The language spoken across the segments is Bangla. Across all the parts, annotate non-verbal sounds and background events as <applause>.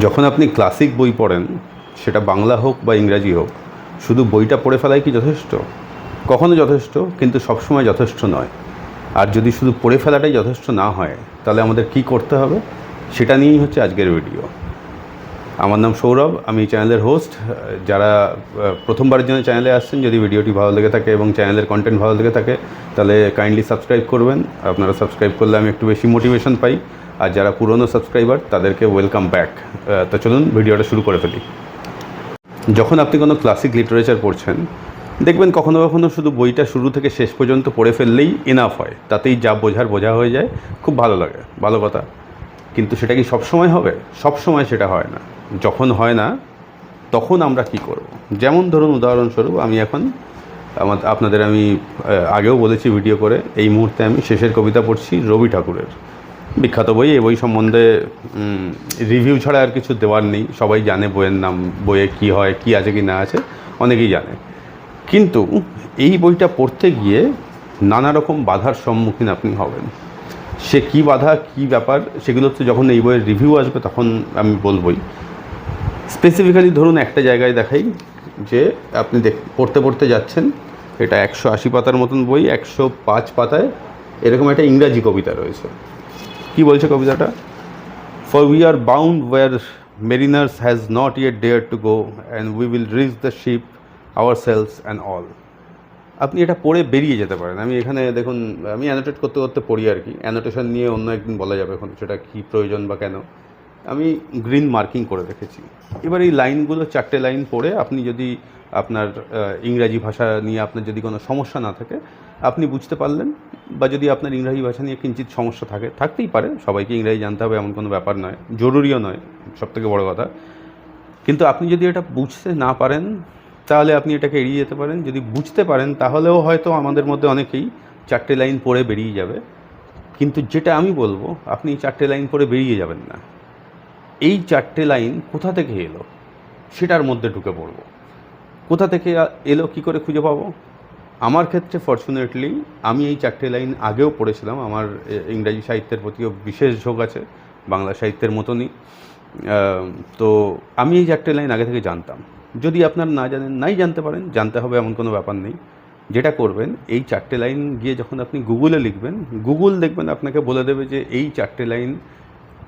যখন আপনি ক্লাসিক বই পড়েন, সেটা বাংলা হোক বা ইংরাজি হোক, শুধু বইটা পড়ে ফেলাই কি যথেষ্ট? কখনো যথেষ্ট, কিন্তু সবসময় যথেষ্ট নয়। আর যদি শুধু পড়ে ফেলাটাই যথেষ্ট না হয়, তাহলে আমাদের কি করতে হবে? সেটা নিয়েই হচ্ছে আজকের ভিডিও। আমার নাম সৌরভ, আমি চ্যানেলের হোস্ট যারা প্রথমবারের জন্য চ্যানেলে আসছেন, যদি ভিডিওটি ভালো লেগে থাকে এবং চ্যানেলের কন্টেন্ট ভালো লেগে থাকে, তাহলে কাইন্ডলি সাবস্ক্রাইব করবেন। আপনারা সাবস্ক্রাইব করলে আমি একটু বেশি মোটিভেশন পাই। আর যারা পুরনো সাবস্ক্রাইবার তাদেরকে ওয়েলকাম ব্যাক তো চলুন ভিডিওটা শুরু করে ফেলি। যখন আপনি কোনো ক্লাসিক লিটারেচার পড়ছেন, দেখবেন কখনো কখনো শুধু বইটা শুরু থেকে শেষ পর্যন্ত পড়ে ফেললেই এনাফ হয়। তাতেই যা বোঝার বোঝা হয়ে যায়, খুব ভালো লাগে, ভালো কথা। কিন্তু সেটা কি সবসময় হবে? সবসময় সেটা হয় না। যখন হয় না, তখন আমরা কি করব? যেমন ধরুন, উদাহরণস্বরূপ আমি এখন, আমার, আপনাদের আমি আগেও বলেছি ভিডিও করে, এই মুহূর্তে আমি শেষের কবিতা পড়ছি রবি ঠাকুরের। বিখ্যাত বই, এই বই সম্বন্ধে রিভিউ ছাড়া আর কিছু দেওয়ার নেই। সবাই জানে বইয়ের নাম, বইয়ে কি হয়, কি আছে, কি না আছে, অনেকেই জানে। কিন্তু এই বইটা পড়তে গিয়ে নানা রকম বাধার সম্মুখীন আপনি হবেন। সে কি বাধা, কি ব্যাপার সেগুলো তো যখন এই বইয়ের রিভিউ আসবে তখন আমি বলবই। স্পেসিফিক্যালি ধরুন একটা জায়গায় দেখাই যে আপনি দেখ, পড়তে পড়তে যাচ্ছেন, এটা একশো আশি পাতার মতন বই, একশো পাঁচ পাতায় এরকম একটা ইংরাজি কবিতা রয়েছে। কি বলছে কবিতাটা? For we are bound where mariners has not yet dare to go and we will reach the ship ourselves and all আপনি এটা পড়ে বেরিয়ে যেতে পারেন। আমি এখানে দেখুন, আমি অ্যানোটেট করতে করতে পড়ি আর কি। অ্যানোটেশন নিয়ে অন্য একদিন বলা যাবে এখন, সেটা কী প্রয়োজন বা কেন। আমি গ্রিন মার্কিং করে রেখেছি। এবার এই লাইনগুলো, চারটে লাইন পড়ে আপনি যদি আপনার ইংরাজি ভাষা নিয়ে আপনার যদি কোনো সমস্যা না থাকে, আপনি বুঝতে পারলেন বা যদি আপনার ইংরাজি ভাষা নিয়ে কিঞ্চিত সমস্যা থাকে, থাকতেই পারে। সবাইকে ইংরাজি জানতে হবে এমন কোনো ব্যাপার নয়। জরুরিও নয়, সবথেকে বড় কথা। কিন্তু আপনি যদি এটা বুঝতে না পারেন, তাহলে আপনি এটাকে এড়িয়ে যেতে পারেন। যদি বুঝতে পারেন, তাহলেও হয়তো আমাদের মধ্যে অনেকেই চারটে লাইন পড়ে বেরিয়ে যাবে। কিন্তু যেটা আমি বলব, আপনি চারটে লাইন পড়ে বেরিয়ে যাবেন না। এই চারটে লাইন কোথা থেকে এলো? সেটার মধ্যে ঢুকে পড়ব। কোথা থেকে এলো, কি করে খুঁজে পাবো? আমার ক্ষেত্রে ফর্চুনেটলি আমি এই চারটে লাইন আগেও পড়েছিলাম। আমার ইংরাজি সাহিত্যের প্রতিও বিশেষ ঝোঁক আছে, বাংলা সাহিত্যের মতনই। তো আমি এই চারটে লাইন আগে থেকে জানতাম। যদি আপনার না জানেন, নাই জানতে পারেন, জানতে হবে এমন কোনো ব্যাপার নেই। যেটা করবেন, এই চারটে লাইন গিয়ে যখন আপনি গুগলে লিখবেন গুগল দেখবেন আপনাকে বলে দেবে যে, এই চারটে লাইন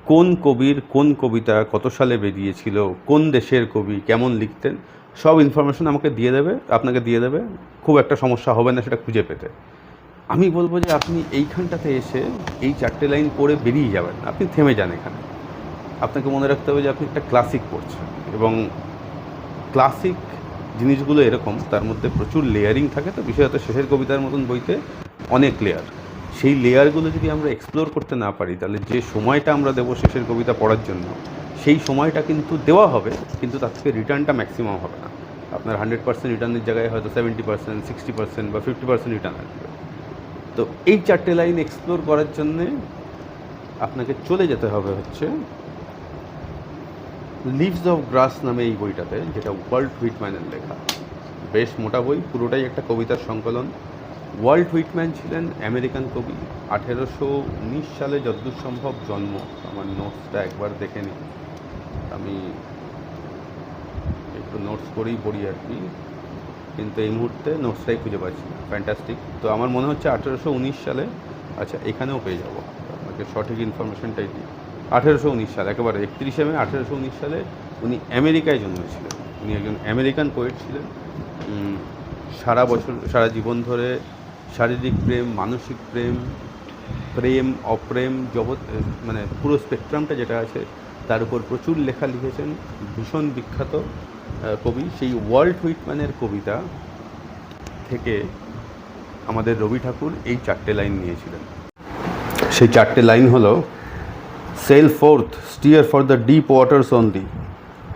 কোন কবির কোন কবিতা কত সালে বেরিয়েছিল, কোন দেশের কবি, কেমন লিখতেন সব ইনফরমেশন আমাকে দিয়ে দেবে, আপনাকে দিয়ে দেবে। খুব একটা সমস্যা হবে না সেটা খুঁজে পেতে। আমি বলব যে আপনি এইখানটাতে এসে এই চারটে লাইন পড়ে বেরিয়ে যাবেন। আপনি থেমে যান এখানে। আপনাকে মনে রাখতে হবে যে আপনি একটা ক্লাসিক পড়ছেন এবং ক্লাসিক জিনিসগুলো এরকম, তার মধ্যে প্রচুর লেয়ারিং থাকে তো, বিশেষত শেষের কবিতার মতন বইতে অনেক লেয়ার সেই লেয়ারগুলো যদি আমরা এক্সপ্লোর করতে না পারি, তাহলে যে সময়টা আমরা দেবো শেষের কবিতা পড়ার জন্য সেই সময়টা কিন্তু দেওয়া হবে, কিন্তু তার থেকে রিটার্নটা ম্যাক্সিমাম হবে না। আপনার হান্ড্রেড পার্সেন্ট রিটার্নের জায়গায় হয়তো সেভেন্টি পার্সেন্ট সিক্সটি পার্সেন্ট বা ফিফটি পার্সেন্ট রিটার্ন আসবে। তো এই চারটে লাইন এক্সপ্লোর করার জন্যে আপনাকে চলে যেতে হবে হচ্ছে লিভস অফ গ্রাস নামে এই বইটাতে, যেটা ওয়ার্ল্ড হুইটম্যানের লেখা। বেশ মোটা বই, পুরোটাই একটা কবিতার সংকলন। ওয়ার্ল্ড হুইটম্যান ছিলেন আমেরিকান কবি। আঠেরোশো উনিশ সালে যতদূর সম্ভব জন্ম। আমার নোটসটা একবার দেখে নিই আমি একটু নোটস করেই পড়ি আর কি। কিন্তু এই মুহূর্তে নোটসটাই খুঁজে পাচ্ছি না। ফ্যান্টাস্টিক তো আমার মনে হচ্ছে আঠেরোশো উনিশ সালে আচ্ছা এখানেও পেয়ে যাব। আপনাকে সঠিক ইনফরমেশনটাই দিই। আঠেরোশো উনিশ সাল, একেবারে একত্রিশে মে আঠেরোশো উনিশ সালে উনি আমেরিকায় জন্মেছিলেন। উনি একজন আমেরিকান পোয়েট ছিলেন। সারা বছর, সারা জীবন ধরে শারীরিক প্রেম, মানসিক প্রেম প্রেম, অপ্রেম, জগৎ মানে পুরো স্পেকট্রামটা যেটা আছে, তার উপর প্রচুর লেখা লিখেছেন ভীষণ বিখ্যাত কবি। সেই ওয়ার্ল্ড হুইটম্যানের কবিতা থেকে আমাদের রবি ঠাকুর এই চারটে লাইন নিয়েছিলেন। সেই চারটে লাইন হলো sail forth steer for the deep waters only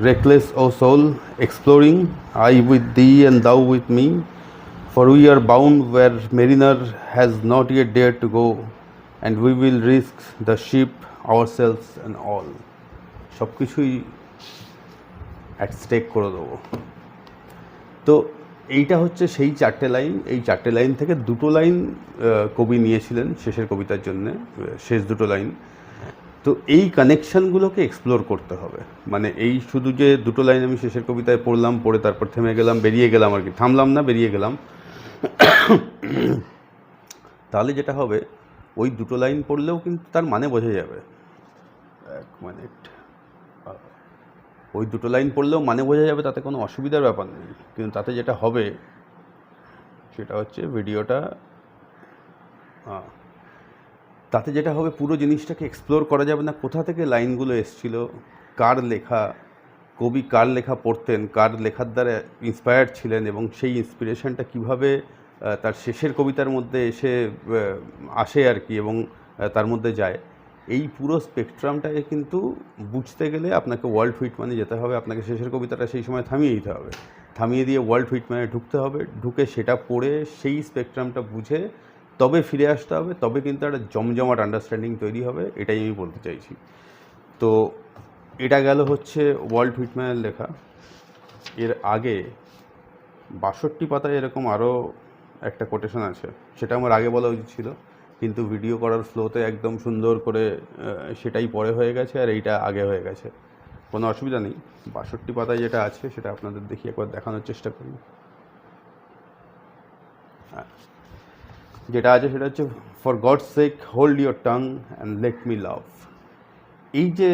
reckless O soul exploring I with thee and thou with me we are bound where mariner has not yet dare to go and we will risk the ship ourselves and all সব কিছুই অ্যাট স্টেক করে দেবো। তো এইটা হচ্ছে সেই চারটে লাইন এই চারটে লাইন থেকে দুটো লাইন কবি নিয়েছিলেন শেষের কবিতার জন্য শেষ দুটো লাইন তো এই কানেকশানগুলোকে এক্সপ্লোর করতে হবে। মানে এই শুধু যে দুটো লাইন আমি শেষের কবিতায় পড়লাম, পড়ে তারপর থেমে গেলাম, বেরিয়ে গেলাম আর কি। থামলাম না, বেরিয়ে গেলাম। তাহলে যেটা হবে, ওই দুটো লাইন পড়লেও কিন্তু তার মানে বোঝা যাবে। এক মিনিট ওই দুটো লাইন পড়লেও মানে বোঝা যাবে, তাতে কোনো অসুবিধার ব্যাপার নেই। কিন্তু তাতে যেটা হবে, সেটা হচ্ছে ভিডিওটা তাতে যেটা হবে, পুরো জিনিসটাকে এক্সপ্লোর করা যাবে না। কোথা থেকে লাইনগুলো এসছিল, কার লেখা কবি কার লেখা পড়তেন, কার লেখার দ্বারা ইন্সপায়ার্ড ছিলেন এবং সেই ইন্সপিরেশনটা কীভাবে তার শেষের কবিতার মধ্যে এসে আসে আর কি এবং তার মধ্যে যায়। এই পুরো স্পেকট্রামটাকে কিন্তু বুঝতে গেলে আপনাকে ওয়ার্ল্ড হুইটম্যানে যেতে হবে, আপনাকে শেষের কবিতাটা সেই সময় থামিয়ে দিতে হবে। থামিয়ে দিয়ে ওয়ার্ল্ড হুইটম্যানে ঢুকতে হবে, ঢুকে সেটা পড়ে সেই স্পেকট্রামটা বুঝে তবে ফিরে আসতে হবে, তবে কিন্তু একটা জমজমাট আন্ডারস্ট্যান্ডিং তৈরি হবে, এটাই আমি বলতে চাইছি। তো এটা গেল হচ্ছে ওয়ার্ল্ড হুইটম্যানের লেখা। এর আগে বাষট্টি পাতায় এরকম আরও একটা কোটেশন আছে। সেটা আমার আগে বলা উচিত ছিল, কিন্তু ভিডিও করার ফ্লোতে একদম সুন্দর করে সেটাই পরে হয়ে গেছে আর এইটা আগে হয়ে গেছে। কোনো অসুবিধা নেই। বাষট্টি পাতায় যেটা আছে সেটা আপনাদের দেখি একবার দেখানোর চেষ্টা করি। যেটা আছে সেটা হচ্ছে for God sake hold your tongue and let me love এই যে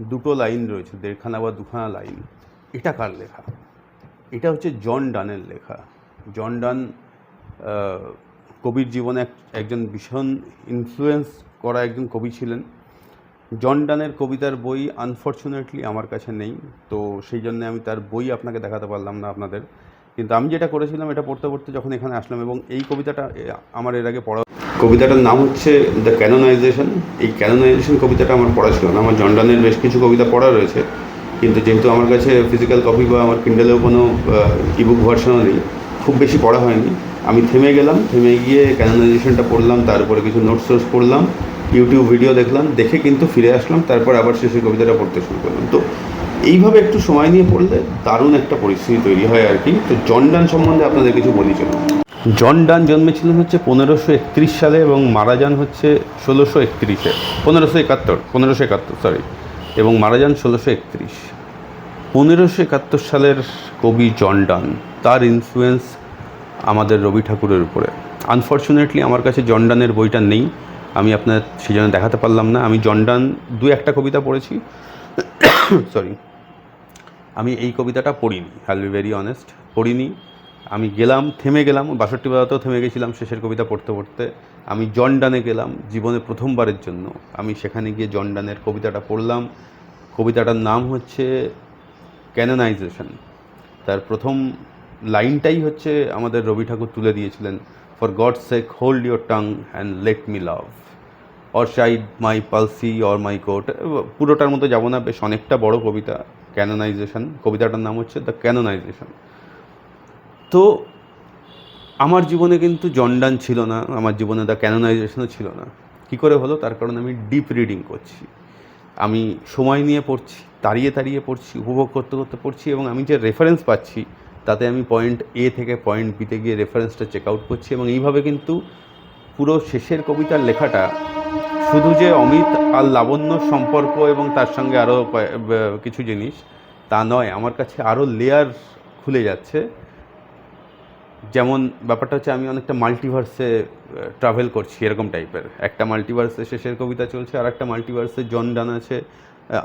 দুটো লাইন রয়েছে, দেড়খানা বা দুখানা লাইন। এটা কার লেখা? এটা হচ্ছে জন ডানের লেখা। জন ডান কবির জীবনে এক- একজন ভীষণ ইনফ্লুয়েন্স করা একজন কবি ছিলেন। জন ডানের কবিতার বই আনফর্চুনেটলি আমার কাছে নেই, তো সেই জন্য আমি তার বই আপনাকে দেখাতে পারলাম না আপনাদের। কিন্তু আমি যেটা করেছিলাম, এটা পড়তে পড়তে যখন এখানে আসলাম এবং এই কবিতাটা আমার এর আগে পড়া কবিতাটার নাম হচ্ছে দ্য ক্যানোনাইজেশন এই ক্যানোনাইজেশন কবিতাটা আমার পড়া ছিল না। আমার জন্ডানের বেশ কিছু কবিতা পড়া রয়েছে। কিন্তু যেহেতু আমার কাছে ফিজিক্যাল কপি বা আমার কিন্ডেলেও কোনো ইবুক ভার্সনও নেই, খুব বেশি পড়া হয়নি। আমি থেমে গেলাম, থেমে গিয়ে ক্যানোনাইজেশনটা পড়লাম, তার উপরে কিছু নোটস সোর্স পড়লাম ইউটিউব ভিডিও দেখলাম, দেখে কিন্তু ফিরে আসলাম, তারপর আবার শেষের কবিতাটা পড়তে শুরু করলাম। তো এইভাবে একটু সময় নিয়ে পড়লে দারুণ একটা পরিস্থিতি তৈরি হয় আর কি। তো জন্ডান সম্বন্ধে আপনাদের কিছু বলি চলুন। জন ডান জন্মেছিলেন হচ্ছে পনেরোশো একত্রিশ সালে এবং মারা যান হচ্ছে ষোলোশো একত্রিশে, পনেরোশো একাত্তর পনেরোশো একাত্তর সরি এবং মারা যান ষোলোশো একত্রিশ। পনেরোশো একাত্তর সালের কবি জন ডান, তার ইনফ্লুয়েন্স আমাদের রবি ঠাকুরের উপরে। আনফর্চুনেটলি আমার কাছে জন ডানের বইটা নেই, আমি আপনার সেই জন্য দেখাতে পারলাম না। আমি জন ডান দু একটা কবিতা পড়েছি <coughs> সরি আমি এই কবিতাটা পড়িনি হ্যাল বি ভেরি অনেস্ট পড়িনি। আমি গেলাম, থেমে গেলাম বাষট্টি বাজাতেও থেমে গেছিলাম শেষের কবিতা পড়তে পড়তে। আমি জন ডানে গেলাম জীবনে প্রথমবারের জন্য। আমি সেখানে গিয়ে জন ডানের কবিতাটা পড়লাম। কবিতাটার নাম হচ্ছে ক্যানোনাইজেশন। তার প্রথম লাইনটাই হচ্ছে আমাদের রবি ঠাকুর তুলে দিয়েছিলেন for God sake hold your tongue and let me love or side my palsy or my coat পুরোটার মতো যাব না, বেশ অনেকটা বড় কবিতা, ক্যানোনাইজেশন। কবিতাটার নাম হচ্ছে দ্য ক্যানোনাইজেশন তো আমার জীবনে কিন্তু জন্ডান ছিল না, আমার জীবনে দ্য ক্যানোনাইজেশনও ছিল না। কী করে হলো? তার কারণে আমি ডিপ রিডিং করছি। আমি সময় নিয়ে পড়ছি, তাড়িয়ে তাড়িয়ে পড়ছি, উপভোগ করতে করতে পড়ছি এবং আমি যে রেফারেন্স পাচ্ছি, তাতে আমি পয়েন্ট এ থেকে পয়েন্ট বিতে গিয়ে রেফারেন্সটা চেক আউট করছি এবং এইভাবে কিন্তু পুরো শেষের কবিতার লেখাটা শুধু যে অমিত আর লাবণ্য সম্পর্ক এবং তার সঙ্গে আরও কিছু জিনিস, তা নয়, আমার কাছে আরও লেয়ার খুলে যাচ্ছে। যেমন ব্যাপারটা হচ্ছে আমি অনেকটা মাল্টিভার্সে ট্রাভেল করছি এরকম টাইপের একটা মাল্টিভার্সে শেষের কবিতা চলছে আর একটা মাল্টিভার্সে জন ডান আছে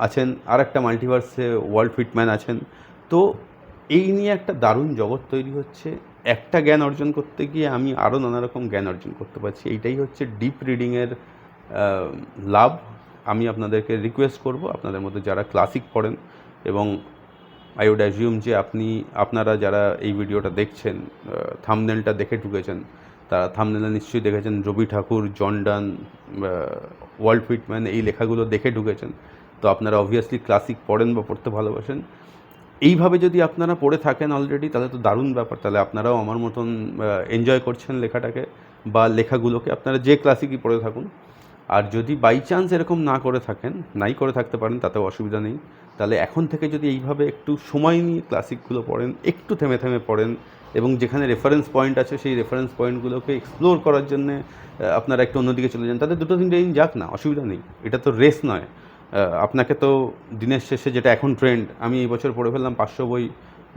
আছেন আর একটা মাল্টিভার্সে ওয়ার্ল্ড ফিটম্যান আছেন। তো এই নিয়ে একটা দারুণ জগৎ তৈরি হচ্ছে। একটা জ্ঞান অর্জন করতে গিয়ে আমি আরও নানা রকম জ্ঞান অর্জন করতে পারছি। এইটাই হচ্ছে ডিপ রিডিংয়ের লাভ। আমি আপনাদেরকে রিকোয়েস্ট করব, আপনাদের মধ্যে যারা ক্লাসিক পড়েন এবং আই উড অ্যাজিউম যে আপনি, আপনারা যারা এই ভিডিওটা দেখছেন থামনেলটা দেখে ঢুকেছেন, তারা থামনেলে নিশ্চয়ই দেখেছেন, রবি ঠাকুর জন ডান ওয়ার্ল্ড ফিটম্যান এই লেখাগুলো দেখে ঢুকেছেন। তো আপনারা অবভিয়াসলি ক্লাসিক পড়েন বা পড়তে ভালোবাসেন। এইভাবে যদি আপনারা পড়ে থাকেন অলরেডি তাহলে তো দারুণ ব্যাপার। তাহলে আপনারাও আমার মতন এনজয় করছেন লেখাটাকে বা লেখাগুলোকে। আপনারা যে ক্লাসিকই পড়ে থাকুন। আর যদি বাই চান্স এরকম না করে থাকেন, নাই করে থাকতে পারেন, তাতেও অসুবিধা নেই। তাহলে এখন থেকে যদি এইভাবে একটু সময় নিয়ে ক্লাসিকগুলো পড়েন, একটু থেমে থেমে পড়েন এবং যেখানে রেফারেন্স পয়েন্ট আছে সেই রেফারেন্স পয়েন্টগুলোকে এক্সপ্লোর করার জন্য আপনারা একটু অন্যদিকে চলে যান। তাদের দুটো তিনটে দিন যাক না, অসুবিধা নেই। এটা তো রেস নয়। আপনাকে তো দিনের শেষে যেটা এখন ট্রেন্ড আমি এই বছর পড়ে ফেললাম পাঁচশো বই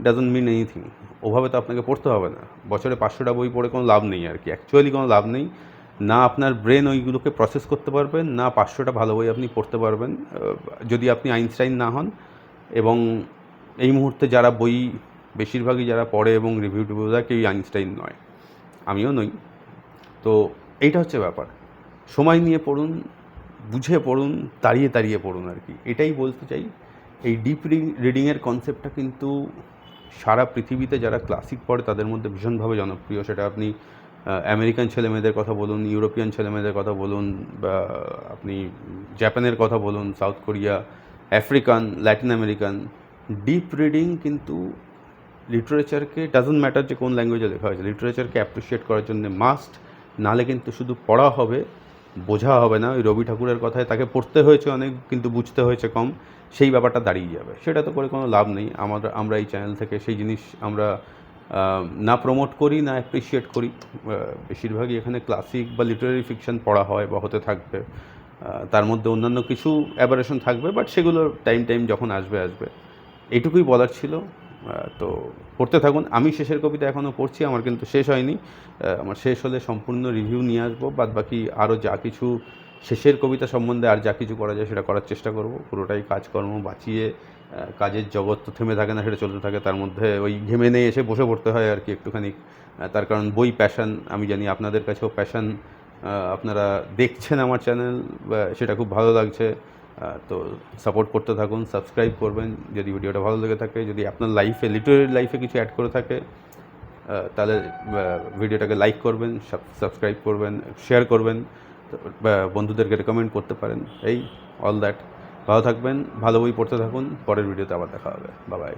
ডাজন্ট মিন এনিথিং ওভাবে তো আপনাকে পড়তে হবে না। বছরে পাঁচশোটা বই পড়ে কোনো লাভ নেই আর কি। অ্যাকচুয়ালি কোনো লাভ নেই। না আপনার ব্রেন ওইগুলোকে প্রসেস করতে পারবেন, না পাঁচশোটা ভালো বই আপনি পড়তে পারবেন যদি আপনি আইনস্টাইন না হন। এবং এই মুহূর্তে যারা বই, বেশিরভাগই যারা পড়ে এবং রিভিউ টিভিউ দেয় কেউই আইনস্টাইন নয়, আমিও নই। তো এইটা হচ্ছে ব্যাপার। সময় নিয়ে পড়ুন, বুঝে পড়ুন, তাড়িয়ে তাড়িয়ে পড়ুন আর কি। এটাই বলতে চাই, এই ডিপ রিডিংয়ের কনসেপ্টটা কিন্তু সারা পৃথিবীতে যারা ক্লাসিক পড়ে তাদের মধ্যে ভীষণভাবে জনপ্রিয়। সেটা আপনি আমেরিকান ছেলেমেয়েদের কথা বলুন, ইউরোপিয়ান ছেলেমেয়েদের কথা বলুন, বা আপনি জাপানের কথা বলুন, South Korea, African, Latin American, deep reading কিন্তু লিটারেচারকে ডাজন্ট ম্যাটার যে কোন ল্যাঙ্গুয়েজে লেখা হয়েছে, লিটারেচারকে অ্যাপ্রিসিয়েট করার জন্য মাস্ট নালে কিন্তু শুধু পড়া হবে, বোঝা হবে না, ওই রবি ঠাকুরের কথায় তাকে পড়তে হয়েছে অনেক, কিন্তু বুঝতে হয়েছে কম, সেই ব্যাপারটা দাঁড়িয়ে যাবে। সেটা তো করে কোনো লাভ নেই। আমরা আমরা এই চ্যানেল থেকে সেই জিনিস আমরা না প্রমোট করি, না অ্যাপ্রিসিয়েট করি। বেশিরভাগই এখানে ক্লাসিক বা লিটারারি ফিকশন পড়া হয় বা হতে থাকবে। তার মধ্যে অন্যান্য কিছু অ্যাবারেশন থাকবে বাট সেগুলো টাইম টাইম যখন আসবে আসবে। এইটুকুই বলার ছিল। তো পড়তে থাকুন। আমি শেষের কবিতা এখনও পড়ছি, আমার কিন্তু শেষ হয়নি। আমার শেষ হলে সম্পূর্ণ রিভিউ নিয়ে আসব বাদ বাকি আরও যা কিছু শেষের কবিতা সম্বন্ধে আর যা কিছু করা যায় সেটা করার চেষ্টা করব। পুরোটাই কাজকর্ম বাঁচিয়ে কাজের জগৎ তো থেমে থাকে না, সেটা চলতে থাকে, তার মধ্যে ওই ঘেমে নিয়ে এসে বসে পড়তে হয় আর কি একটুখানি। তার কারণ বই প্যাশান আমি জানি আপনাদের কাছেও প্যাশান আপনারা দেখছেন আমার চ্যানেল সেটা খুব ভালো লাগছে। তো সাপোর্ট করতে থাকুন সাবস্ক্রাইব করবেন, যদি ভিডিওটা ভালো লেগে থাকে, যদি আপনার লাইফে লিটারেরি লাইফে কিছু অ্যাড করে থাকে তাহলে ভিডিওটাকে লাইক করবেন সাবস্ক্রাইব করবেন শেয়ার করবেন বন্ধুদেরকে রেকমেন্ড করতে পারেন। এই অল দ্যাট ভালো থাকবেন ভালো বই পড়তে থাকুন পরের ভিডিওতে আবার দেখা হবে। বাবাই